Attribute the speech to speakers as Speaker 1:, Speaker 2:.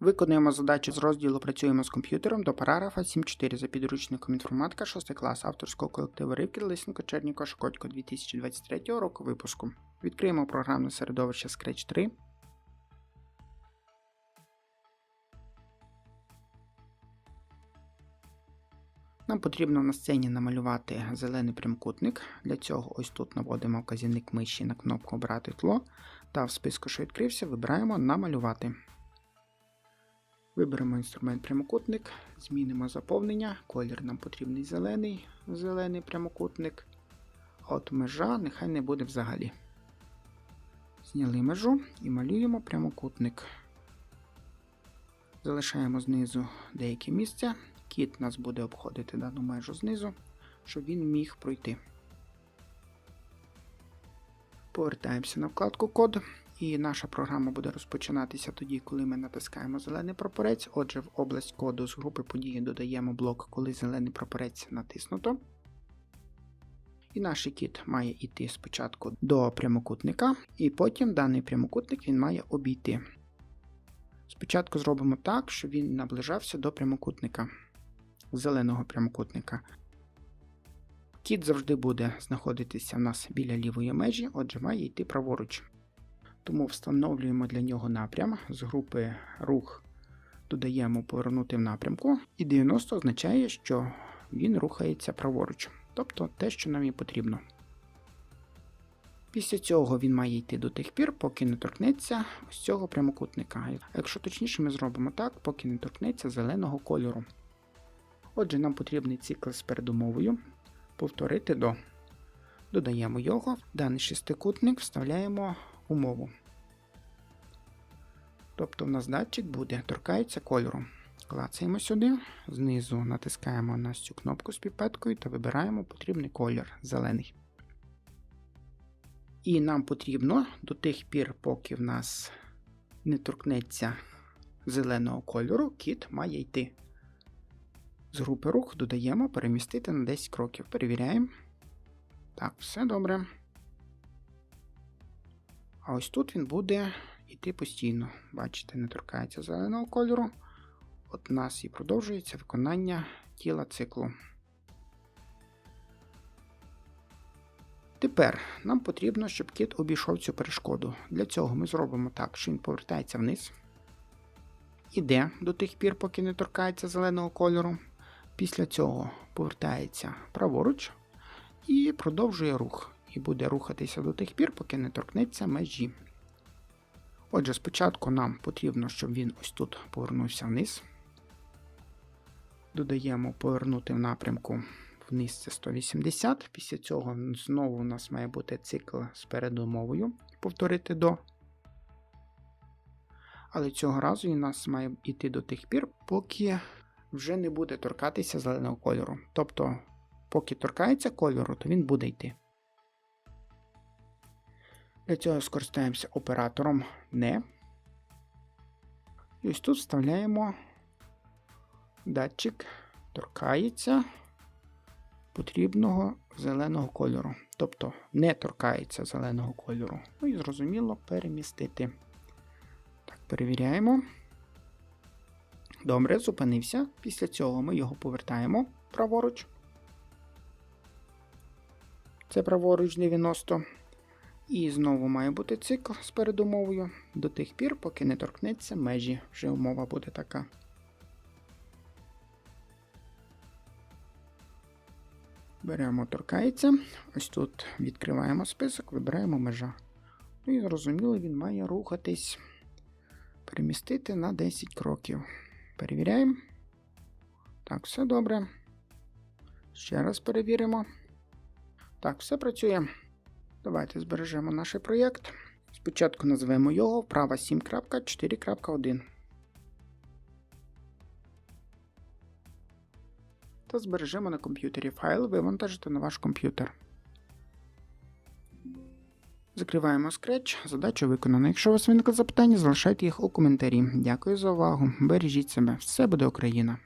Speaker 1: Виконуємо задачу з розділу Працюємо з комп'ютером до параграфа 7.4 за підручником інформатика 6 клас авторського колективу Ривкіл Лисенко Черніко Шкодько 2023 року випуску. Відкриємо програмне середовище Scratch 3. Нам потрібно на сцені намалювати зелений прямокутник. Для цього ось тут наводимо вказівник миші на кнопку Обрати тло та в списку, що відкрився, вибираємо Намалювати. Виберемо інструмент прямокутник, змінимо заповнення, колір нам потрібний зелений, зелений прямокутник. От межа нехай не буде взагалі. Зняли межу і малюємо прямокутник. Залишаємо знизу деяке місце. Кіт нас буде обходити дану межу знизу, щоб він міг пройти. Повертаємося на вкладку код. І наша програма буде розпочинатися тоді, коли ми натискаємо зелений прапорець. Отже, в область коду з групи події додаємо блок, коли зелений прапорець натиснуто. І наш кіт має йти спочатку до прямокутника, і потім даний прямокутник він має обійти. Спочатку зробимо так, щоб він наближався до прямокутника, зеленого прямокутника. Кіт завжди буде знаходитися в нас біля лівої межі, отже, має йти праворуч. Тому встановлюємо для нього напрям з групи рух додаємо повернути в напрямку, і 90 означає, що він рухається праворуч, тобто те, що нам і потрібно. Після цього він має йти до тих пір, поки не торкнеться ось цього прямокутника. Якщо точніше, ми зробимо так, поки не торкнеться зеленого кольору. Отже, нам потрібний цикл з передумовою. Повторити до. Додаємо його, в даний шестикутник вставляємо умову. Тобто в нас датчик буде, торкається кольору. Клацаємо сюди, знизу натискаємо на цю кнопку з піпеткою та вибираємо потрібний колір зелений. І нам потрібно до тих пір, поки в нас не торкнеться зеленого кольору, кіт має йти. З групи рух додаємо перемістити на 10 кроків. Перевіряємо. Так, все добре. А ось тут він буде йти постійно. Бачите, не торкається зеленого кольору. От у нас і продовжується виконання тіла циклу. Тепер нам потрібно, щоб кіт обійшов цю перешкоду. Для цього ми зробимо так, що він повертається вниз. Іде до тих пір, поки не торкається зеленого кольору. Після цього повертається праворуч і продовжує рух. І буде рухатися до тих пір, поки не торкнеться межі. Отже, спочатку нам потрібно, щоб він ось тут повернувся вниз. Додаємо повернути в напрямку вниз це 180. Після цього знову у нас має бути цикл з передумовою. Повторити до. Але цього разу він у нас має йти до тих пір, поки вже не буде торкатися зеленого кольору. Тобто, поки торкається кольору, то він буде йти. Для цього скористаємося оператором не. І ось тут вставляємо датчик, торкається потрібного зеленого кольору. Тобто не торкається зеленого кольору. Ну і зрозуміло перемістити. Так, перевіряємо. Добре, зупинився. Після цього ми його повертаємо праворуч. Це праворуч 90. І знову має бути цикл з передумовою до тих пір, поки не торкнеться межі. Вже умова буде така. Беремо торкається. Ось тут відкриваємо список, вибираємо межа. Ну і зрозуміло, він має рухатись, перемістити на 10 кроків. Перевіряємо. Так, все добре. Ще раз перевіримо. Так, все працює. Давайте збережемо наш проєкт. Спочатку назвемо його вправа 7.4.1. Та збережемо на комп'ютері файл, вивантажити на ваш комп'ютер. Закриваємо Scratch. Задача виконана. Якщо у вас виникли запитання, залишайте їх у коментарі. Дякую за увагу. Бережіть себе. Все буде Україна!